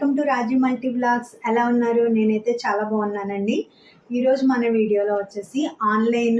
Welcome to Raji multi vlogs ఎలా ఉన్నారు? నేనైతే చాలా బాగున్నానండి. ఈరోజు మన వీడియోలో వచ్చేసి ఆన్లైన్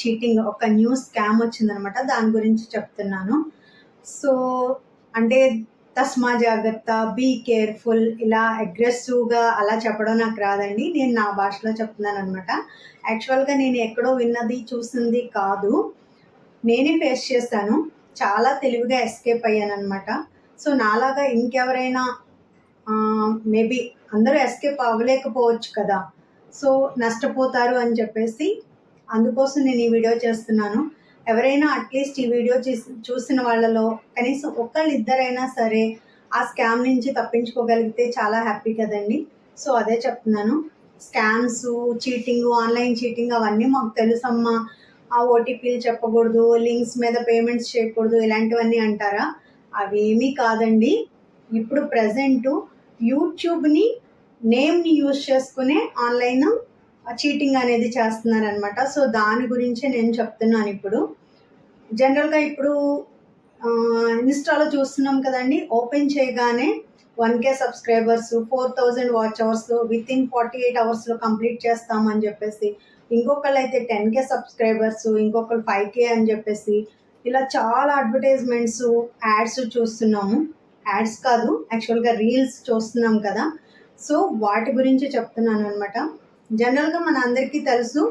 చీటింగ్ ఒక న్యూ స్కామ్ వచ్చిందనమాట. దాని గురించి చెప్తున్నాను. సో అంటే తస్మా జాగ్రత్త బీ కేర్ఫుల్ ఇలా అగ్రెసివ్గా అలా చెప్పడం నాకు రాదండి. నేను నా భాషలో చెప్తున్నాను అనమాట యాక్చువల్గా నేను ఎక్కడో విన్నది చూసింది కాదు. నేనే ఫేస్ చేశాను. చాలా తెలివిగా ఎస్కేప్ అయ్యాను అనమాట సో నాలాగా ఇంకెవరైనా మేబీ అందరూ ఎస్కేప్ అవ్వలేకపోవచ్చు కదా. సో నష్టపోతారు అని చెప్పేసి అందుకోసం నేను ఈ వీడియో చేస్తున్నాను. ఎవరైనా అట్లీస్ట్ ఈ వీడియో చూసిన వాళ్ళలో కనీసం ఒకళ్ళు ఇద్దరైనా సరే ఆ స్కామ్ నుంచి తప్పించుకోగలిగితే చాలా హ్యాపీ కదండి. సో అదే చెప్తున్నాను. స్కామ్స్ చీటింగ్ ఆన్లైన్ చీటింగ్ అవన్నీ మాకు తెలుసమ్మా. ఆ ఓటీపీలు చెప్పకూడదు లింక్స్ మీద పేమెంట్స్ చేయకూడదు ఇలాంటివన్నీ అంటారా? అవేమీ కాదండి. ఇప్పుడు ప్రజెంటు యూట్యూబ్ని నేమ్ని యూజ్ చేసుకునే ఆన్లైన్ చీటింగ్ అనేది చేస్తున్నారనమాట సో దాని గురించే నేను చెప్తున్నాను ఇప్పుడు. జనరల్గా ఇప్పుడు ఇన్స్టాలో చూస్తున్నాం కదండి ఓపెన్ చేయగానే one K subscribers four thousand watch hours within forty eight అవర్స్లో కంప్లీట్ చేస్తామని చెప్పేసి ఇంకొకళ్ళు అయితే టెన్ కే సబ్స్క్రైబర్స్ ఇంకొకళ్ళు ఫైవ్ కే అని చెప్పేసి ఇలా చాలా అడ్వర్టైజ్మెంట్స్ యాడ్స్ చూస్తున్నాము. యాడ్స్ కాదు యాక్చువల్గా రీల్స్ చూస్తున్నాం కదా. సో వాటి గురించి చెప్తున్నాను అనమాట జనరల్గా మన అందరికీ తెలుసు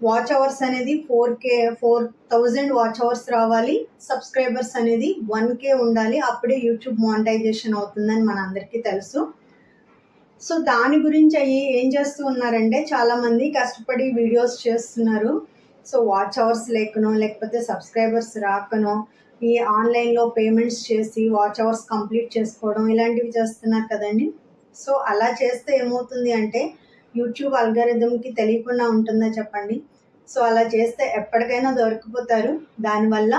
వాచ్ అవర్స్ అనేది four K four thousand watch hours రావాలి. సబ్స్క్రైబర్స్ అనేది వన్ కే ఉండాలి. అప్పుడే యూట్యూబ్ మానిటైజేషన్ అవుతుందని మన అందరికీ తెలుసు. సో దాని గురించి అయ్యి ఏం చేస్తూ ఉన్నారంటే చాలామంది కష్టపడి వీడియోస్ చేస్తున్నారు. సో వాచ్ అవర్స్ లేకనో లేకపోతే సబ్స్క్రైబర్స్ రాకనో ఈ ఆన్లైన్లో పేమెంట్స్ చేసి వాచ్ అవర్స్ కంప్లీట్ చేసుకోవడం ఇలాంటివి చేస్తున్నారు కదండి. సో అలా చేస్తే ఏమవుతుంది అంటే యూట్యూబ్ అల్గారిథంకి తెలియకుండా ఉంటుందా చెప్పండి. సో అలా చేస్తే ఎప్పటికైనా దొరికిపోతారు. దానివల్ల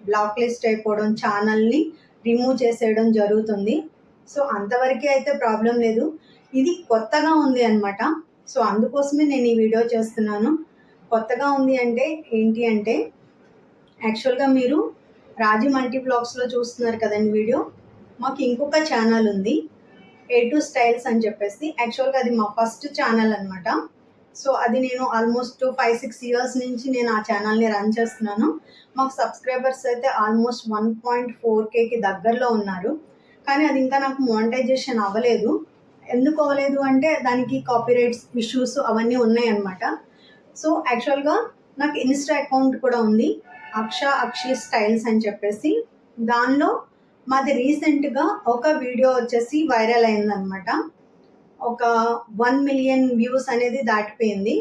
బ్లాక్ లిస్ట్ అయిపోవడం ఛానల్ని రిమూవ్ చేసేయడం జరుగుతుంది. సో అంతవరకే అయితే ప్రాబ్లం లేదు. ఇది కొత్తగా ఉంది అనమాట సో అందుకోసమే నేను ఈ వీడియో చేస్తున్నాను. కొత్తగా ఉంది అంటే ఏంటి అంటే యాక్చువల్గా మీరు రాజీ మల్టీ బ్లాగ్స్లో చూస్తున్నారు కదండి వీడియో. మాకు ఇంకొక ఛానల్ ఉంది. ఏ టు స్టైల్స్ అని చెప్పేసి. యాక్చువల్గా అది మా ఫస్ట్ ఛానల్ అనమాట సో అది నేను ఆల్మోస్ట్ ఫైవ్ సిక్స్ ఇయర్స్ నుంచి నేను ఆ ఛానల్ని రన్ చేస్తున్నాను. మాకు సబ్స్క్రైబర్స్ అయితే ఆల్మోస్ట్ వన్ పాయింట్ ఫోర్ కేకి దగ్గరలో ఉన్నారు. కానీ అది ఇంకా నాకు మోనిటైజేషన్ అవ్వలేదు. ఎందుకు అవ్వలేదు అంటే దానికి కాపీరైట్స్ ఇష్యూస్ అవన్నీ ఉన్నాయన్నమాట. సో యాక్చువల్గా నాకు ఇన్స్టా అకౌంట్ కూడా ఉంది. అక్ష అక్షి స్టైల్స్ అని చెప్పేసి దానిలో మాది రీసెంట్గా ఒక వీడియో వచ్చేసి వైరల్ అయిందనమాట ఒక వన్ మిలియన్ వ్యూస్ అనేది దాటిపోయింది.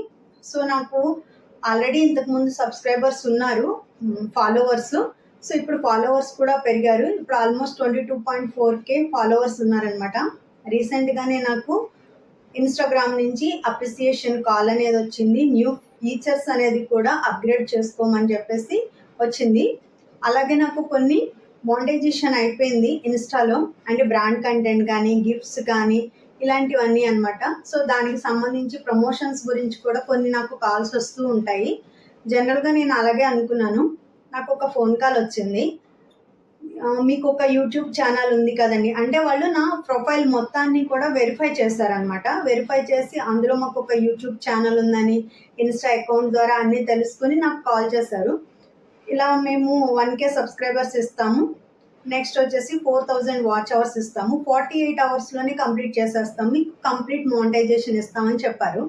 సో నాకు ఆల్రెడీ ఇంతకుముందు సబ్స్క్రైబర్స్ ఉన్నారు ఫాలోవర్స్. సో ఇప్పుడు ఫాలోవర్స్ కూడా పెరిగారు. ఇప్పుడు almost twenty two point four K followers ఉన్నారనమాట రీసెంట్గానే నాకు ఇన్స్టాగ్రామ్ నుంచి అప్రిసియేషన్ కాల్ అనేది వచ్చింది. న్యూ ఫీచర్స్ అనేది కూడా అప్గ్రేడ్ చేసుకోమని చెప్పేసి వచ్చింది. అలాగే నాకు కొన్ని మోనిటైజేషన్ అయిపోయింది ఇన్స్టాలో. అంటే బ్రాండ్ కంటెంట్ కానీ గిఫ్ట్స్ కానీ ఇలాంటివన్నీ అనమాట సో దానికి సంబంధించి ప్రమోషన్స్ గురించి కూడా కొన్ని నాకు కాల్స్ వస్తూ ఉంటాయి. జనరల్గా నేను అలాగే అనుకున్నాను. నాకు ఒక ఫోన్ కాల్ వచ్చింది. మీకు ఒక యూట్యూబ్ ఛానల్ ఉంది కదండి. అంటే వాళ్ళు నా ప్రొఫైల్ మొత్తాన్ని కూడా వెరిఫై చేశారనమాట వెరిఫై చేసి అందులో మాకు ఒక యూట్యూబ్ ఛానల్ ఉందని ఇన్స్టా అకౌంట్ ద్వారా అన్నీ తెలుసుకుని నాకు కాల్ చేశారు ఇలా మేము వన్ కే సబ్స్క్రైబర్స్ ఇస్తాము. నెక్స్ట్ వచ్చేసి ఫోర్ థౌజండ్ వాచ్ అవర్స్ ఇస్తాము. ఫార్టీ ఎయిట్ అవర్స్లోనే కంప్లీట్ చేసేస్తాము. మీకు కంప్లీట్ మానిటైజేషన్ ఇస్తామని చెప్పారు.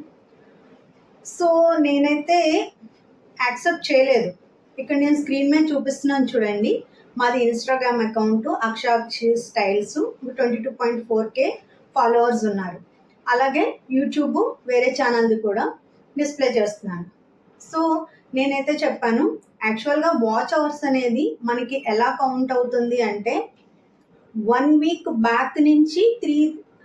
సో నేనైతే యాక్సెప్ట్ చేయలేదు. ఇక్కడ నేను స్క్రీన్ మీద చూపిస్తున్నాను చూడండి. మాది Instagram account Akshakshi styles twenty two point four K followers ఉన్నారు. అలాగే యూట్యూబ్ వేరే ఛానల్ది కూడా డిస్ప్లే చేస్తున్నాను. సో నేనైతే చెప్పాను యాక్చువల్గా వాచ్ అవర్స్ అనేది మనకి ఎలా కౌంట్ అవుతుంది అంటే వన్ వీక్ బ్యాక్ నుంచి three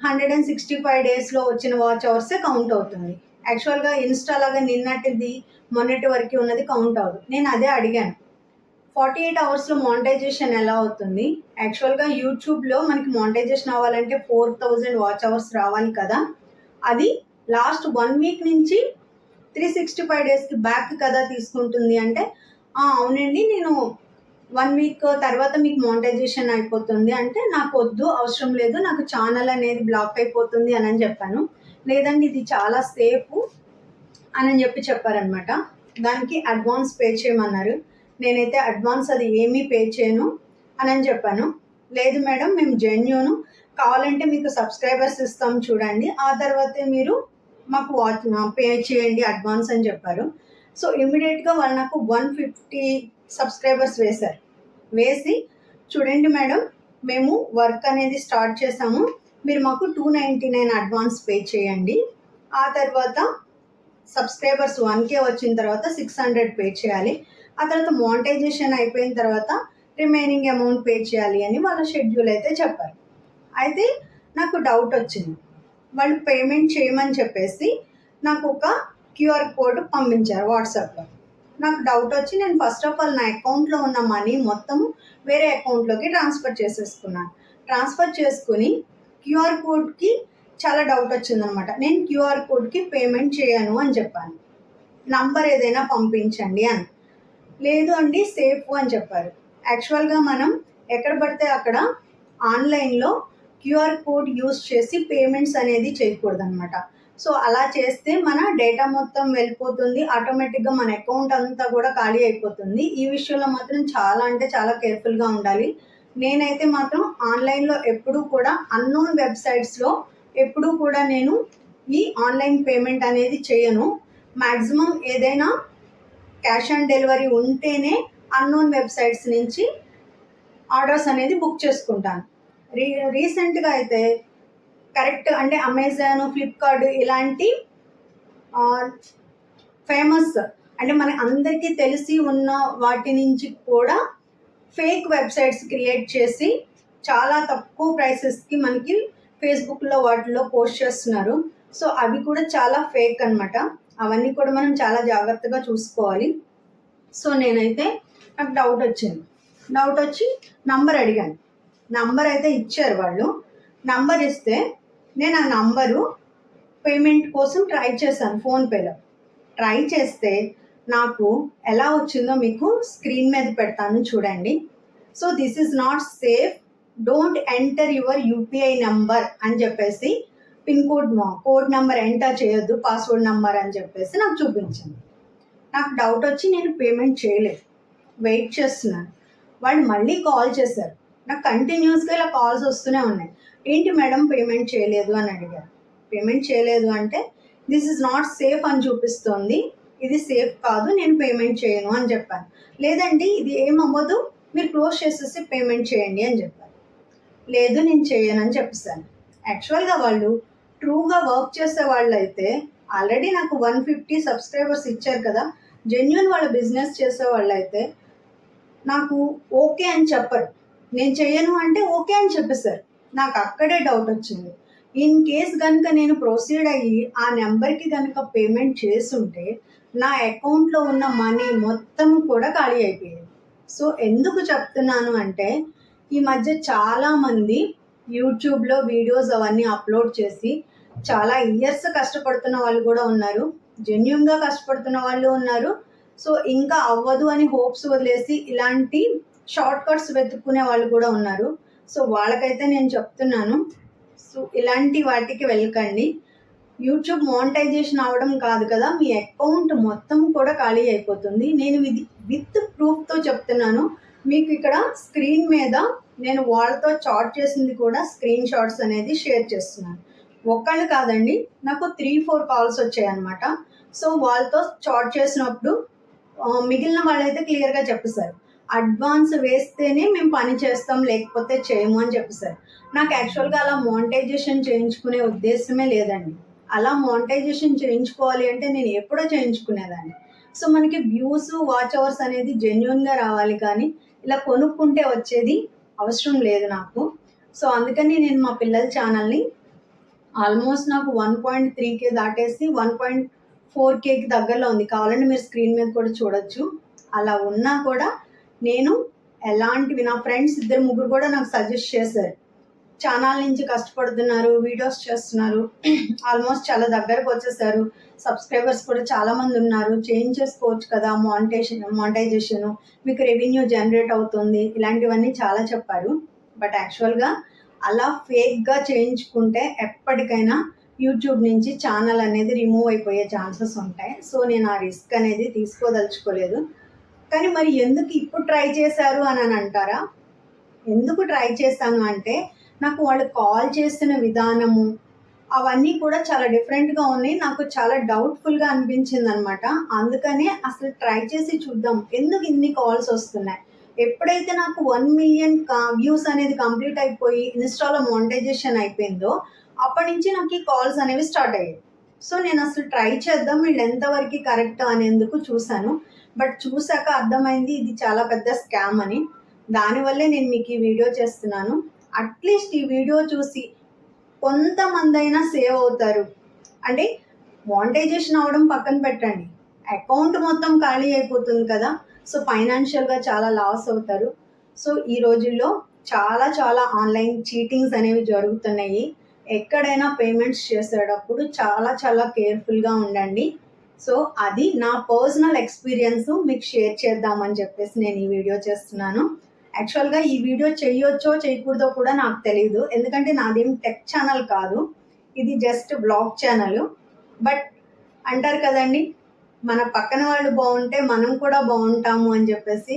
hundred and sixty five డేస్లో వచ్చిన వాచ్ అవర్సే కౌంట్ అవుతుంది. యాక్చువల్గా ఇన్స్టాలాగా నిన్నటిది మొన్నటి వరకు ఉన్నది కౌంట్ అవ్వదు. నేను అదే అడిగాను. ఫార్టీ ఎయిట్ అవర్స్లో మానిటైజేషన్ ఎలా అవుతుంది? యాక్చువల్గా యూట్యూబ్లో మనకి మానిటైజేషన్ అవ్వాలంటే ఫోర్ థౌజండ్ వాచ్ అవర్స్ రావాలి కదా. అది లాస్ట్ వన్ వీక్ నుంచి త్రీ సిక్స్టీ ఫైవ్ డేస్కి బ్యాక్ కదా తీసుకుంటుంది అంటే అవునండి. నేను వన్ వీక్ తర్వాత మీకు మోనిటైజేషన్ అయిపోతుంది. అంటే నాకు వద్దు అవసరం లేదు. నాకు ఛానల్ అనేది బ్లాక్ అయిపోతుంది అని అని చెప్పాను. లేదండి ఇది చాలా సేఫ్ అని చెప్పి చెప్పారనమాట దానికి అడ్వాన్స్ పే చేయమన్నారు. నేనైతే అడ్వాన్స్ అది ఏమీ పే చేయను అని అని చెప్పాను. లేదు మేడం మేము జెన్యూను కావాలంటే మీకు సబ్స్క్రైబర్స్ ఇస్తాం చూడండి. ఆ తర్వాతే మీరు మాకు వాచ్ పే చేయండి అడ్వాన్స్ అని చెప్పారు. సో ఇమీడియట్గా వాళ్ళు నాకు వన్ ఫిఫ్టీ సబ్స్క్రైబర్స్ వేశారు. వేసి చూడండి మేడం మేము వర్క్ అనేది స్టార్ట్ చేసాము. మీరు మాకు two ninety nine advance pay చేయండి. ఆ తర్వాత సబ్స్క్రైబర్స్ వన్కే వచ్చిన తర్వాత సిక్స్ హండ్రెడ్ పే చేయాలి. ఆ తర్వాత మోనిటైజేషన్ అయిపోయిన తర్వాత రిమైనింగ్ అమౌంట్ పే చేయాలి అని వాళ్ళ షెడ్యూల్ అయితే చెప్పారు. అయితే నాకు డౌట్ వచ్చింది. వాళ్ళు పేమెంట్ చేయమని చెప్పేసి నాకు ఒక క్యూఆర్ కోడ్ పంపించారు వాట్సాప్లో. నాకు డౌట్ వచ్చి నేను ఫస్ట్ ఆఫ్ ఆల్ నా అకౌంట్లో ఉన్న మనీ మొత్తం వేరే అకౌంట్లోకి ట్రాన్స్ఫర్ చేసేసుకున్నాను. ట్రాన్స్ఫర్ చేసుకుని క్యూఆర్ కోడ్కి చాలా డౌట్ వచ్చిందనమాట. నేను క్యూఆర్ కోడ్కి పేమెంట్ చేయను అని చెప్పాను. నంబర్ ఏదైనా పంపించండి అని. లేదు అండి సేఫ్ అని చెప్పారు. యాక్చువల్గా మనం ఎక్కడ పడితే అక్కడ ఆన్లైన్లో క్యూఆర్ కోడ్ యూస్ చేసి పేమెంట్స్ అనేది చేయకూడదు అనమాట సో అలా చేస్తే మన డేటా మొత్తం వెళ్ళిపోతుంది. ఆటోమేటిక్గా మన అకౌంట్ అంతా కూడా ఖాళీ అయిపోతుంది. ఈ విషయంలో మాత్రం చాలా అంటే చాలా కేర్ఫుల్గా ఉండాలి. నేనైతే మాత్రం ఆన్లైన్లో ఎప్పుడూ కూడా అన్నోన్ వెబ్సైట్స్లో ఎప్పుడూ కూడా నేను ఈ ఆన్లైన్ పేమెంట్ అనేది చేయను. మ్యాక్సిమం ఏదైనా క్యాష్ ఆన్ డెలివరీ ఉంటేనే అన్నోన్ వెబ్సైట్స్ నుంచి ఆర్డర్స్ అనేది బుక్ చేసుకుంటాను. రీ రీసెంట్గా అయితే కరెక్ట్ అంటే అమెజాన్ ఫ్లిప్కార్ట్ ఇలాంటి ఫేమస్ అంటే మన అందరికీ తెలిసి ఉన్న వాటి నుంచి కూడా ఫేక్ వెబ్సైట్స్ క్రియేట్ చేసి చాలా తక్కువ ప్రైసెస్కి మనకి ఫేస్బుక్లో వాటిలో పోస్ట్ చేస్తున్నారు. సో అవి కూడా చాలా ఫేక్ అనమాట అవన్నీ కూడా మనం చాలా జాగ్రత్తగా చూసుకోవాలి. సో నేనైతే నాకు డౌట్ వచ్చింది. డౌట్ వచ్చి నంబర్ అడిగాను. నంబర్ అయితే ఇచ్చారు వాళ్ళు. నంబర్ ఇస్తే నేను ఆ నంబరు పేమెంట్ కోసం ట్రై చేశాను ఫోన్పేలో. ట్రై చేస్తే నాకు ఎలా వచ్చిందో మీకు స్క్రీన్ మీద పెడతాను చూడండి. So this is not safe. Don't enter your UPI number అని చెప్పేసి pin code code number enter చేయొద్దు పాస్వర్డ్ నెంబర్ అని చెప్పేసి నాకు చూపించింది నాకు డౌట్ వచ్చి నేను పేమెంట్ చేయలేదు. వెయిట్ చేస్తున్నాను. వాళ్ళు మళ్ళీ కాల్ చేశారు. నాకు కంటిన్యూస్గా ఇలా కాల్స్ వస్తూనే ఉన్నాయి. ఏంటి మేడం పేమెంట్ చేయలేదు అని అడిగారు. పేమెంట్ చేయలేదు అంటే దిస్ ఇస్ నాట్ సేఫ్ అని చూపిస్తోంది. ఇది సేఫ్ కాదు నేను పేమెంట్ చేయను అని చెప్పాను లేదండి ఇది ఏమవ్వదు మీరు క్లోజ్ చేసేసి పేమెంట్ చేయండి అని చెప్పారు. లేదు నేను చేయను అని చెప్పేసాను యాక్చువల్గా వాళ్ళు ట్రూగా వర్క్ చేసే వాళ్ళు అయితే ఆల్రెడీ నాకు వన్ ఫిఫ్టీ సబ్స్క్రైబర్స్ ఇచ్చారు కదా జెన్యున్ వాళ్ళ బిజినెస్ చేసే వాళ్ళు అయితే నాకు ఓకే అని చెప్పరు. నేను చేయను అంటే ఓకే అని చెప్పేశారు. నాకు అక్కడే డౌట్ వచ్చింది. ఇన్ కేస్ కనుక నేను ప్రొసీడ్ అయ్యి ఆ నెంబర్కి కనుక పేమెంట్ చేస్తుంటే నా అకౌంట్లో ఉన్న మనీ మొత్తం కూడా ఖాళీ అయిపోయింది. సో ఎందుకు చెప్తున్నాను అంటే ఈ మధ్య చాలామంది యూట్యూబ్లో వీడియోస్ అవన్నీ అప్లోడ్ చేసి చాలా ఇయర్స్ కష్టపడుతున్న వాళ్ళు కూడా ఉన్నారు. జెన్యున్గా కష్టపడుతున్న వాళ్ళు ఉన్నారు. సో ఇంకా అవ్వదు అని హోప్స్ వదిలేసి ఇలాంటి షార్ట్ కట్స్ వెతుక్కునే వాళ్ళు కూడా ఉన్నారు. సో వాళ్ళకైతే నేను చెప్తున్నాను. సో ఇలాంటి వాటికి వెళ్ళకండి. యూట్యూబ్ మానిటైజేషన్ అవడం కాదు కదా మీ అకౌంట్ మొత్తం కూడా ఖాళీ అయిపోతుంది. నేను ఇది విత్ ప్రూఫ్తో చెప్తున్నాను. మీకు ఇక్కడ స్క్రీన్ మీద నేను వాళ్ళతో చాట్ చేసింది కూడా స్క్రీన్ షాట్స్ అనేది షేర్ చేస్తున్నాను. ఒక్కళ్ళు కాదండి నాకు త్రీ ఫోర్ కాల్స్ వచ్చాయి అనమాట సో వాళ్ళతో చాట్ చేసినప్పుడు మిగిలిన వాళ్ళైతే క్లియర్గా చెప్పేశారు. అడ్వాన్స్ వేస్తేనే మేము పని చేస్తాం లేకపోతే చేయము అని చెప్పేశారు నాకు యాక్చువల్గా అలా మోనిటైజేషన్ చేయించుకునే ఉద్దేశమే లేదండి. అలా మోనిటైజేషన్ చేయించుకోవాలి అంటే నేను ఎప్పుడో చేయించుకునేదాన్ని. సో మనకి వ్యూస్ వాచ్ అవర్స్ అనేది జెన్యున్గా రావాలి కానీ ఇలా కొనుక్కుంటే వచ్చేది అవసరం లేదు నాకు. సో అందుకని నేను మా పిల్లల ఛానల్ని ఆల్మోస్ట్ నాకు వన్ పాయింట్ త్రీ కే దాటేసి వన్ పాయింట్ ఫోర్ కేకి దగ్గరలో ఉంది. కావాలంటే మీరు స్క్రీన్ మీద కూడా చూడొచ్చు. అలా ఉన్నా కూడా నేను ఎలాంటివి నా ఫ్రెండ్స్ ఇద్దరు ముగ్గురు కూడా నాకు సజెస్ట్ చేశారు. ఛానల్ నుంచి కష్టపడుతున్నారు వీడియోస్ చేస్తున్నారు. ఆల్మోస్ట్ చాలా దగ్గరకు వచ్చేసారు. సబ్స్క్రైబర్స్ కూడా చాలామంది ఉన్నారు. చేంజ్ చేసుకోవచ్చు కదా మానిటేషన్ మానిటైజేషన్. మీకు రెవెన్యూ జనరేట్ అవుతుంది. ఇలాంటివన్నీ చాలా చెప్పారు. బట్ యాక్చువల్గా అలా ఫేక్గా చేయించుకుంటే ఎప్పటికైనా యూట్యూబ్ నుంచి ఛానల్ అనేది రిమూవ్ అయిపోయే ఛాన్సెస్ ఉంటాయి. సో నేను ఆ రిస్క్ అనేది తీసుకోదలుచుకోలేదు. కానీ మరి ఎందుకు ఇప్పుడు ట్రై చేశారు అని అని అంటారా? ఎందుకు ట్రై చేశాను అంటే నాకు వాళ్ళు కాల్ చేసిన విధానము అవన్నీ కూడా చాలా డిఫరెంట్గా ఉన్నాయి. నాకు చాలా డౌట్ఫుల్గా అనిపించింది అనమాట అందుకనే అసలు ట్రై చేసి చూద్దాం. ఎందుకు ఇన్ని కాల్స్ వస్తున్నాయి? ఎప్పుడైతే నాకు వన్ మిలియన్ వ్యూస్ అనేది కంప్లీట్ అయిపోయి ఇన్స్టాలో మానిటైజేషన్ అయిపోయిందో అప్పటి నుంచి నాకు ఈ కాల్స్ అనేవి స్టార్ట్ అయ్యాయి. సో నేను అసలు ట్రై చేద్దాం వీళ్ళు ఎంతవరకు కరెక్ట్ అనేందుకు చూశాను. బట్ చూశాక అర్థమైంది ఇది చాలా పెద్ద స్కామ్ అని. దానివల్లే నేను మీకు ఈ వీడియో చేస్తున్నాను. అట్లీస్ట్ ఈ వీడియో చూసి కొంతమంది అయినా సేవ్ అవుతారు. అంటే మానిటైజేషన్ అవ్వడం పక్కన పెట్టండి. అకౌంట్ మొత్తం ఖాళీ అయిపోతుంది కదా. సో ఫైనాన్షియల్గా చాలా లాస్ అవుతారు. సో ఈ రోజుల్లో చాలా చాలా ఆన్లైన్ చీటింగ్స్ అనేవి జరుగుతున్నాయి. ఎక్కడైనా పేమెంట్స్ చేసేటప్పుడు చాలా చాలా కేర్ఫుల్గా ఉండండి. సో అది నా పర్సనల్ ఎక్స్పీరియన్స్ మీకు షేర్ చేద్దామని చెప్పేసి నేను ఈ వీడియో చేస్తున్నాను. యాక్చువల్గా ఈ వీడియో చేయొచ్చో చేయకూడదో కూడా నాకు తెలియదు ఎందుకంటే నాదేం టెక్ ఛానల్ కాదు. ఇది జస్ట్ బ్లాగ్ ఛానల్ బట్ అంటారు కదండి మన పక్కన వాళ్ళు బాగుంటే మనం కూడా బాగుంటాము అని చెప్పేసి.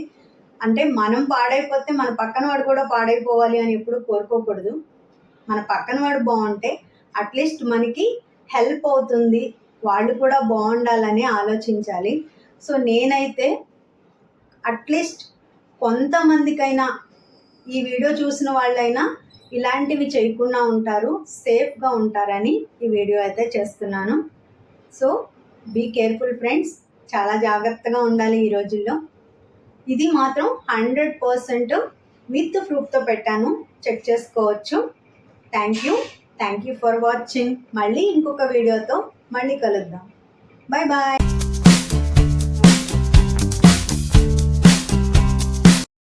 అంటే మనం పాడైపోతే మన పక్కన వాడు కూడా పాడైపోవాలి అని ఎప్పుడు కోరుకోకూడదు. మన పక్కన వాడు బాగుంటే అట్లీస్ట్ మనకి హెల్ప్ అవుతుంది వాళ్ళు కూడా బాగుండాలని ఆలోచించాలి. సో నేనైతే అట్లీస్ట్ కొంతమందికైనా ఈ వీడియో చూసిన వాళ్ళైనా ఇలాంటివి చేయకుండా ఉంటారు సేఫ్గా ఉంటారని ఈ వీడియో అయితే చేస్తున్నాను. సో బీ కేర్ఫుల్ ఫ్రెండ్స్ చాలా జాగ్రత్తగా ఉండాలి ఈ రోజుల్లో. ఇది మాత్రం హండ్రెడ్ పర్సెంట్ విత్ ప్రూఫ్తో పెట్టాను. చెక్ చేసుకోవచ్చు. Thank you. Thank you for watching. మళ్ళీ ఇంకొక వీడియోతో మళ్ళీ కలుద్దాం. Bye bye